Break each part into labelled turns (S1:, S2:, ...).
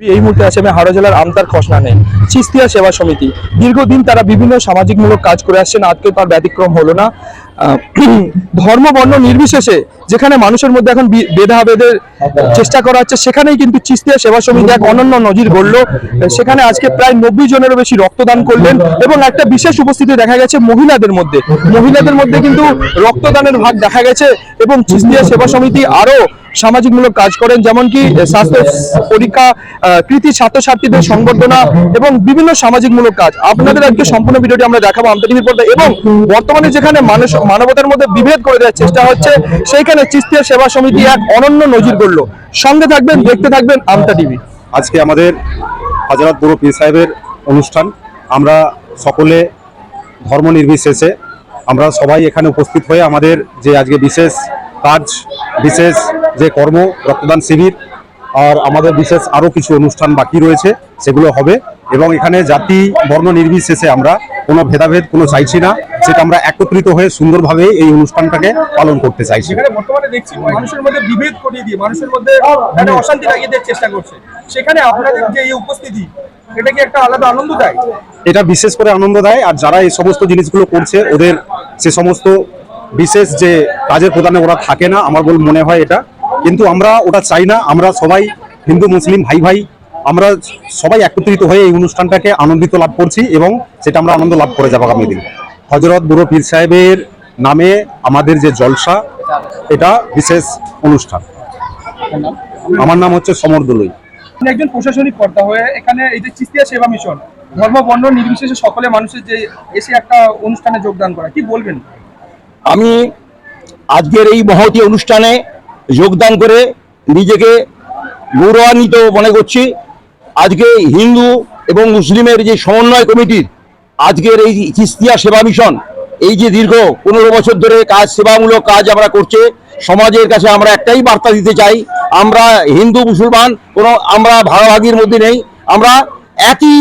S1: এই মুহূর্তে আছে আমি হাওড়া জেলার আমতার খসনানে চিস্তিয়া সেবা সমিতি। দীর্ঘদিন তারা বিভিন্ন সামাজিকমূলক কাজ করে আসছেন আজকে তার ব্যতিক্রম হলো না। ধর্ম, বর্ণ নির্বিশেষে যেখানে মানুষের মধ্যে এখন ভেদাভেদের চেষ্টা করা হচ্ছে, সেখানেই কিন্তু চিস্তিয়া সেবা সমিতি এক অনন্য নজির গড়লো। সেখানে আজকে প্রায় নব্বই জনেরও বেশি রক্তদান করলেন এবং একটা বিশেষ উপস্থিতি দেখা গেছে মহিলাদের মধ্যে। মহিলাদের মধ্যে কিন্তু রক্তদানের ভাগ দেখা গেছে এবং চিস্তিয়া সেবা সমিতি আরও সামাজিকমূলক কাজ করেন, যেমন কি স্বাস্থ্য পরীক্ষা কৃতি ছাত্রছাত্রীদের সংবর্ধনা এবং বিভিন্ন সামাজিকমূলক কাজ। আপনাদের আজকে সম্পূর্ণ ভিডিওটি আমরা দেখাবো আমতা টিভির পর্দায় এবং বর্তমানে যেখানে মানুষ, মানবতার মধ্যে বিভেদ করে দেওয়ার চেষ্টা হচ্ছে, সেইখানে চিস্তিয়া সেবা সমিতি এক অনন্য নজির করল সঙ্গে থাকবেন, দেখতে থাকবেন আমতা টিভি।
S2: আজকে আমাদের হাজরত বুড়ো পীর সাহেবের অনুষ্ঠান। আমরা সকলে ধর্ম নির্বিশেষে আমরা সবাই এখানে উপস্থিত হয়ে আমাদের যে আজকে বিশেষ কাজ, বিশেষ যে কর্ম রক্তদান শিবির আর আমাদের বিশেষ আরও কিছু অনুষ্ঠান বাকি রয়েছে সেগুলো হবে। এবং এখানে জাতি বর্ণ নির্বিশেষে আমরা কোনো ভেদাভেদ কোনো চাইছি না। সেটা আমরা একত্রিত হয়ে সুন্দরভাবে এই অনুষ্ঠানটাকে পালন করতে চাইছি।
S1: বর্তমানে দেখছি মানুষের মধ্যে বিভেদ করিয়ে দিয়ে মানুষের মধ্যে একটা অশান্তি লাগিয়ে দেওয়ার চেষ্টা করছে। সেখানে আপনাদের যে এই উপস্থিতি এটা কি একটা আলাদা আনন্দ দেয়?
S2: এটা বিশেষ করে আনন্দ দেয় আর যারা এই সমস্ত জিনিসগুলো করছে ওদের সে সমস্ত বিশেষ যে কাজের প্রদানে ওরা থাকে না আমার বল মনে হয় এটা। কিন্তু আমরা ওটা চাই না। আমরা সবাই হিন্দু মুসলিম ভাই ভাই আমরা সবাই একত্রিত হয়ে এই অনুষ্ঠানটাকে আনন্দিত লাভ করছি এবং সেটা আমরা আনন্দ লাভ করে যাব আগামী দিন। হজরত বুড়ো পীর সাহেবের নামে আমাদের যে জলসা এটা বিশেষ অনুষ্ঠান। আমার নাম হচ্ছে সমর দলুই।
S1: একজন প্রশাসনিক কর্তা হয়ে এখানে এই যে চিস্তিয়া সেবা মিশন ধর্ম বর্ণ নির্বিশেষে সকলে মানুষের যে এসে একটা অনুষ্ঠানে যোগদান করা কি বলবেন?
S3: আমি আজকের এই মহতি অনুষ্ঠানে যোগদান করে নিজেকে গৌরবান্বিত মনে করছি। আজকে হিন্দু এবং মুসলিমের যে সমন্বয় কমিটির আজকের এই চিস্তিয়া সেবা মিশন, এই যে দীর্ঘ পনেরো বছর ধরে কাজ, সেবামূলক কাজ আমরা করছে, সমাজের কাছে আমরা একটাই বার্তা দিতে চাই, আমরা হিন্দু, মুসলমান, কোনো আমরা ভাগাভাগির মধ্যে নেই, আমরা একই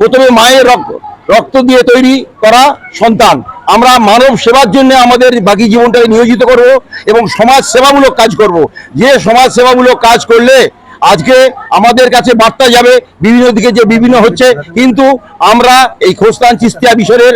S3: প্রথমে মায়ের রক্ত রক্ত দিয়ে তৈরি করা সন্তান। আমরা মানব সেবার জন্য আমাদের বাকি জীবনটাকে নিয়োজিত করব এবং সমাজ সেবামূলক কাজ করব। যে সমাজ সেবামূলক কাজ করলে আজকে আমাদের কাছে বার্তা যাবে, বিভিন্ন দিকে যে বিভিন্ন হচ্ছে। কিন্তু আমরা এই খোস্তান চিস্তিয়া মিশনের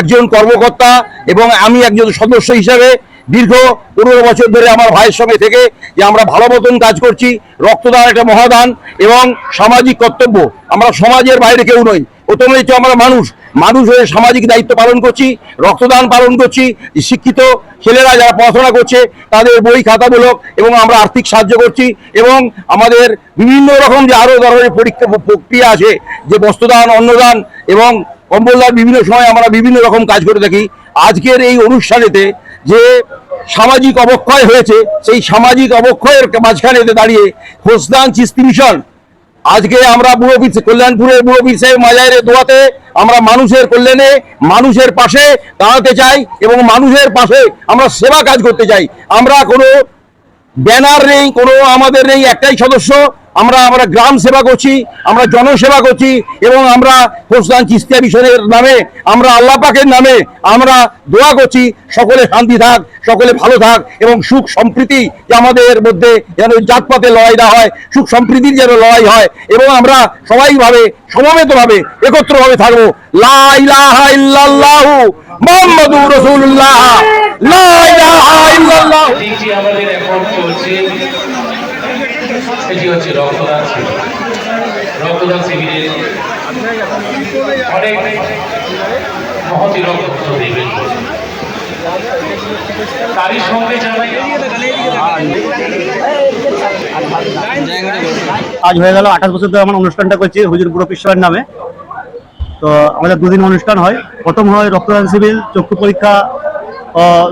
S3: একজন কর্মকর্তা এবং আমি একজন সদস্য হিসাবে দীর্ঘ পনেরো বছর ধরে আমার ভাইয়ের সঙ্গে থেকে যে আমরা ভালো মতন কাজ করছি, রক্তদান একটা মহাদান এবং সামাজিক কর্তব্য। আমরা সমাজের বাইরে কেউ নই। প্রথমে হচ্ছে আমরা মানুষ মানুষ হয়ে সামাজিক দায়িত্ব পালন করছি, রক্তদান পালন করছি, শিক্ষিত ছেলেরা যারা পড়াশোনা করছে, তাদের বই খাতামূলক এবং আমরা আর্থিক সাহায্য করছি এবং আমাদের বিভিন্ন রকম যে আরও ধরনের পরীক্ষা, প্রক্রিয়া আছে, যে বস্ত্রদান, অন্নদান এবং কম্বলদান বিভিন্ন সময় আমরা বিভিন্ন রকম কাজ করে থাকি। আজকের এই অনুষ্ঠানেতে যে সামাজিক অবক্ষয় হয়েছে, সেই সামাজিক অবক্ষয়ের মাঝখানে দাঁড়িয়ে খোসদান চিস্তি মিশন আজকে আমরা বুড়োপিস পীর কল্যাণপুরের পীর সাহেব মাজারের দোয়াতে আমরা মানুষের কল্যাণে, মানুষের পাশে দাঁড়াতে চাই এবং মানুষের পাশে আমরা সেবা কাজ করতে চাই। আমরা কোনো ব্যানার নেই, কোনো আমাদের নেই, একটাই সদস্য। আমরা আমরা গ্রাম সেবা করছি, আমরা জনসেবা করছি এবং আমরা হোসদান চিস্তিয়া মিশনের নামে, আমরা আল্লাহ পাকের নামে আমরা দোয়া করছি, সকলে শান্তি থাক, সকলে ভালো থাক এবং সুখ সম্প্রীতি আমাদের মধ্যে যেন জাতপাতে লড়াই না হয়, সুখ সম্প্রীতির যেন লড়াই হয় এবং আমরা সবাইভাবে সমবেতভাবে, একত্রভাবে থাকব।
S4: এটি আমাদের এখন চলছে এটি হচ্ছে রক্তদান শিবির। রক্তদান শিবিরে অনেক মহতি রক্ত দেবেন। তারই সঙ্গে
S5: আজ হয়ে গেল আঠাশ বছর ধরে আমার অনুষ্ঠানটা করছি হুজুর বুড়ো পিসের নামে। তো আমাদের দুদিন অনুষ্ঠান হয়। প্রথম হয় রক্তদান শিবির, চক্ষু পরীক্ষা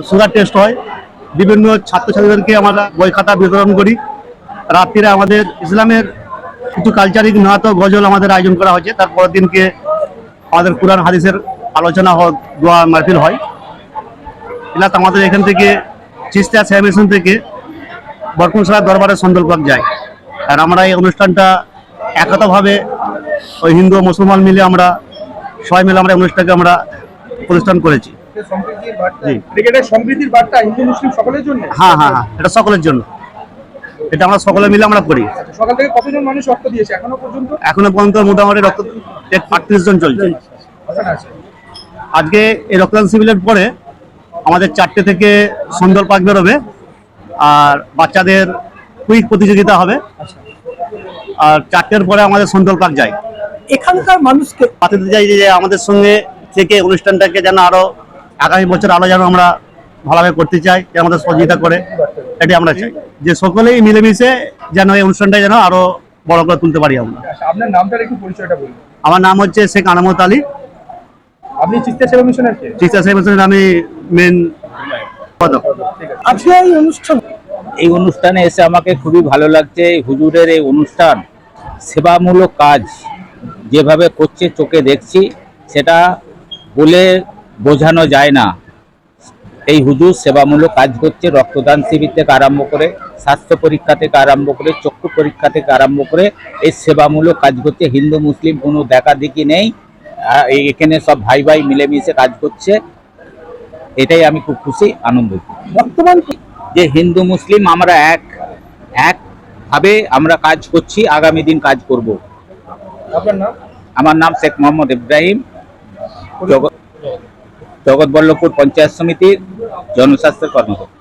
S5: সুগার টেস্ট হয়। বিভিন্ন ছাত্রছাত্রীদেরকে আমরা বই খাতা বিতরণ করি। রাত্রিরে আমাদের ইসলামের কিছু কালচারিক নৃত্য গজল আমাদের আয়োজন করা হয়েছে। তার পরের দিনকে আমাদের কোরআন হাদিসের আলোচনা হয় দোয়া মাহফিল হয়। প্লাস আমাদের এখান থেকে চিস্তিয়া সেমিশন থেকে বরকুমসরা দরবারে সন্দলপাক যায়। আর আমরা এই অনুষ্ঠানটা একতভাবে ওই হিন্দু মুসলমান মিলে আমরা সবাই মিলে আমরা এই অনুষ্ঠানকে আমরা প্রতিষ্ঠান করেছি। জি।
S1: সম্প্রীতির বার্তা হিন্দু মুসলিম সকলের জন্য?
S5: হ্যাঁ হ্যাঁ হ্যাঁ এটা সকলের জন্য। এটা আমরা সকলে মিলে আমরা করি।
S1: সকাল থেকে কতজন মানুষ রক্ত দিয়েছে? এখনও পর্যন্ত?
S5: এখনও পর্যন্ত মোটামুটি রক্ত আটত্রিশ জন চলছে। আজকে এই রক্তদান শিবিরের পরে আমাদের চারটে থেকে সুন্দর পাক বেরোবে আর বাচ্চাদের কুইক প্রতিযোগিতা হবে। আর চারটের পরে আমাদের সুন্দর পাক যায়।
S6: এখানকার মানুষকে
S5: পাঠাতে চাই যে আমাদের সঙ্গে থেকে অনুষ্ঠানটাকে যেন আরও আগামী বছর আরও যেন আমরা ভালোভাবে করতে চাই যে আমাদের সহযোগিতা করে। এটি আমরা চাই। যে সকলেই মিলেমিশে যেন এই অনুষ্ঠানটা যেন আরও বড় করে তুলতে পারি আমরা।
S1: আচ্ছা, আপনার নামটার একটু পরিচয়টা বলুন।
S5: আমার নাম হচ্ছে শেখ আনামত আলী।
S1: আপনি চিস্তা সেবা মিশনের কে?
S5: চিকিৎসা সাহেবের আমি মেন পদক।
S6: আজকে এই অনুষ্ঠান
S7: এই অনুষ্ঠানে এসে আমাকে খুবই ভালো লাগছে। এই হুজুরের এই অনুষ্ঠান সেবামূলক কাজ যেভাবে করছে চোখে দেখছি সেটা বলে বোঝানো যায় না। এই হুজুর সেবামূলক কাজ করছে রক্তদান শিবির থেকে আরম্ভ করে স্বাস্থ্য পরীক্ষা থেকে আরম্ভ করে চক্ষু পরীক্ষা থেকে আরম্ভ করে এই সেবামূলক কাজ করছে। হিন্দু মুসলিম কোনো দেখা দেখি নেই। এখানে সব ভাই ভাই মিলেমিশে কাজ করছে। এটাই আমি খুব খুশি আনন্দিত
S6: বর্তমান
S7: যে হিন্দু মুসলিম আমরা এক একভাবে আমরা কাজ করছি আগামী দিন কাজ করব।
S1: আপনার নাম?
S7: আমার নাম শেখ মোহাম্মদ ইব্রাহিম। জগৎ জগৎবল্লভপুর পঞ্চায়েত সমিতির জনস্বাস্থ্যের কর্মকর্তা।